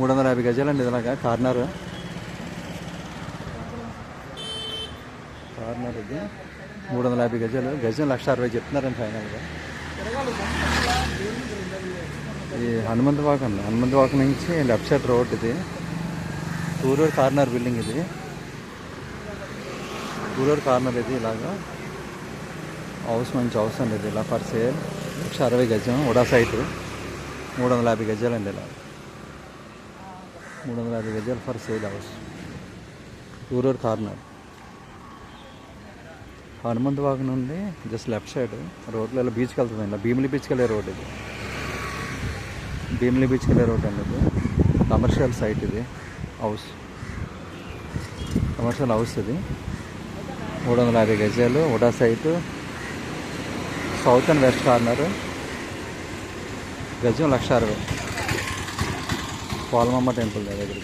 మూడు వందల యాభై గజాలండి ఇదిలాగా కార్నర్. కార్నర్ ఇది. మూడు వందల యాభై గజాలు. గజం లక్ష అరవై చెప్తున్నారండి ఫైనల్గా. ఈ హనుమంత్ వాక్ అండి. హనుమంత్ వాక్ నుంచి లెఫ్ట్ సైడ్ రోడ్ ఇది. టూరూర్ కార్నర్ బిల్డింగ్ ఇది. టూరూర్ కార్నర్ ఇది ఇలాగా. హౌస్ మంచి హౌస్ అండి ఇది ఇలా ఫర్ సేల్. లక్ష అరవై గజం ఉడా సైట్. మూడు వందల యాభై గజాలండి ఇలా. మూడు వందల యాభై గజాలు for sale house rural corner Hanumanth Vaka నుండి జస్ట్ లెఫ్ట్ సైడ్ రోడ్లో ఇలా బీచ్కి వెళ్తుంది ఇలా భీమిలి బీచ్కి వెళ్ళే రోడ్ ఇది. భీమిలి బీచ్కి వెళ్ళే రోడ్ అండి ఇది. కమర్షియల్ సైట్ ఇది. హౌస్ కమర్షియల్ హౌస్ ఇది. మూడు వందల యాభై గజాలు. ఉడా site south and west corner గజం లక్ష అరవై. పాలమమ్మ టెంపుల్ దగ్గరికి.